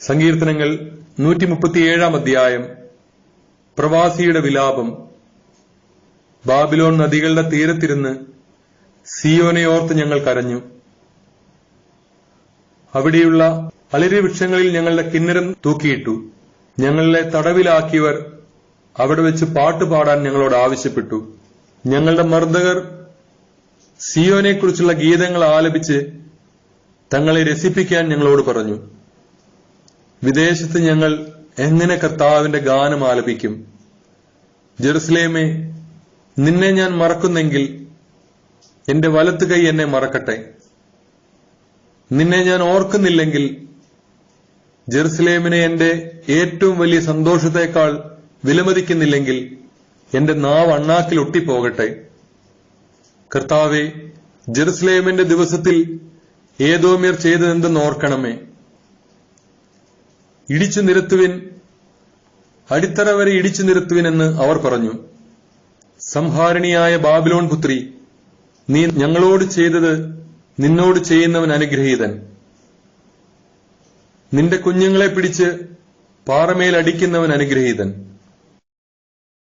സങ്കീർത്തനങ്ങൾ നൂറ്റി മുപ്പത്തിയേഴാം അധ്യായം. പ്രവാസിയുടെ വിലാപം. ബാബിലോൺ നദികളുടെ തീരത്തിരുന്ന് സിയോനെ ഓർത്ത് ഞങ്ങൾ കരഞ്ഞു. അവിടെയുള്ള അളിരി വൃക്ഷങ്ങളിൽ ഞങ്ങളുടെ കിന്നരം തൂക്കിയിട്ടു. ഞങ്ങളെ തടവിലാക്കിയവർ അവിടെ വെച്ച് പാട്ടുപാടാൻ ഞങ്ങളോട് ആവശ്യപ്പെട്ടു. ഞങ്ങളുടെ മർദ്ദകർ സിയോനെക്കുറിച്ചുള്ള ഗീതങ്ങൾ ആലപിച്ച് തങ്ങളെ രസിപ്പിക്കാൻ ഞങ്ങളോട് പറഞ്ഞു. വിദേശത്ത് ഞങ്ങൾ എങ്ങനെ കർത്താവിന്റെ ഗാനം ആലപിക്കും? ജെറുസലേമേ നിന്നെ ഞാൻ മറക്കുന്നെങ്കിൽ എന്റെ വലത്ത് കൈ എന്നെ മറക്കട്ടെ. നിന്നെ ഞാൻ ഓർക്കുന്നില്ലെങ്കിൽ ജെറുസലേമിനെ എന്റെ ഏറ്റവും വലിയ സന്തോഷത്തെക്കാൾ വിലമതിക്കുന്നില്ലെങ്കിൽ എന്റെ നാവ് അണ്ണാക്കിൽ ഒട്ടിപ്പോകട്ടെ. കർത്താവെ ജെറുസലേമിന്റെ ദിവസത്തിൽ ഏതോമിയർ ചെയ്തതെന്തെന്ന് ഓർക്കണമേ. ഇടിച്ചു നിരത്തുവിൻ അടിത്തറ വരെ ഇടിച്ചു നിരത്തുവിൻ എന്ന് അവർ പറഞ്ഞു. സംഹാരിണിയായ ബാബിലോൺ പുത്രി നീ ഞങ്ങളോട് ചെയ്തത് നിന്നോട് ചെയ്യുന്നവൻ അനുഗ്രഹീതൻ. നിന്റെ കുഞ്ഞുങ്ങളെ പിടിച്ച് പാറമേൽ അടിക്കുന്നവൻ അനുഗ്രഹീതൻ.